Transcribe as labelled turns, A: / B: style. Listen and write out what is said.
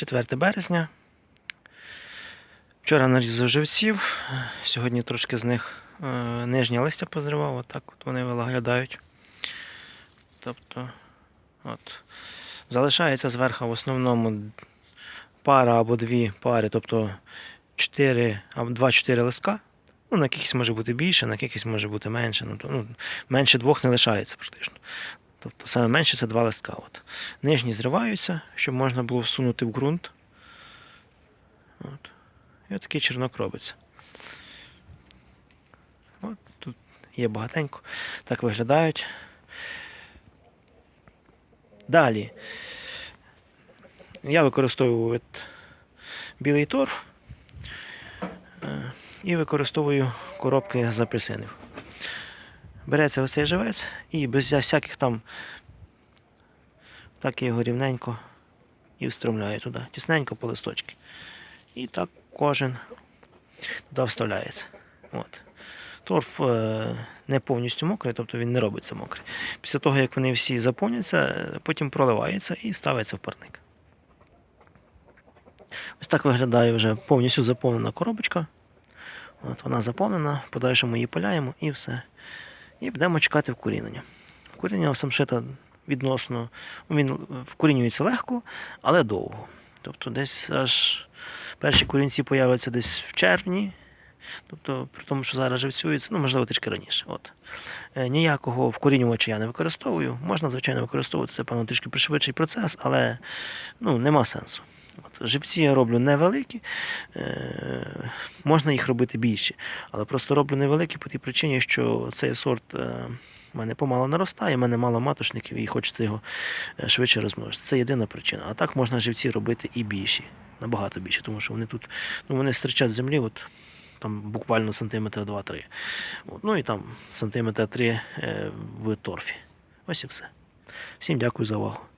A: 4 березня. Вчора нарізав живців, сьогодні трошки з них е, нижнє листя позривав, отак от вони виглядають. Тобто, от. Залишається зверху в основному пара або дві пари, тобто 4 або 2-4 листка. Ну, на якихось може бути більше, на якихось може бути менше. Ну, ну, менше двох не лишається практично. Тобто саме менше це два листка. От. Нижні зриваються, щоб можна було всунути в ґрунт. От. І от чернок робиться. От тут є багатенько. Так виглядають. Далі. Я використовую білий торф е, і використовую коробки з. Береться оцей живець і без всяких там так я його рівненько і встромляю туди. Тісненько по листочки. І так кожен туди вставляється. От. Торф е, не повністю мокрий, тобто він не робиться мокрий. Після того, як вони всі заповняться, потім проливається і ставиться в парник. Ось так виглядає вже повністю заповнена коробочка. От вона заповнена, в подальшому її пиляємо і все. І будемо чекати вкорінення. Вкорінення самшита відносно, він вкорінюється легко, але довго. Тобто десь аж перші корінці появляться десь в червні. Тобто, при тому, що зараз живцюється, ну, можливо, трішки раніше. От. Е, Ніякого вкорінювача я не використовую. Можна, звичайно, використовувати це, певно, трішки пришвидший процес, але ну, нема сенсу. От. Живці я роблю невеликі, е, можна їх робити більші, але просто роблю невеликі по тій причині, що цей сорт е, в мене помало наростає, в мене мало маточників і хочеться його е, швидше розмножити. Це єдина причина. А так можна живці робити і більші, набагато більші, тому що вони тут ну, вони стричать землі. От, там буквально сантиметра 2-3. Ну і там сантиметра 3 е, в торфі. Ось і все. Всім дякую за увагу.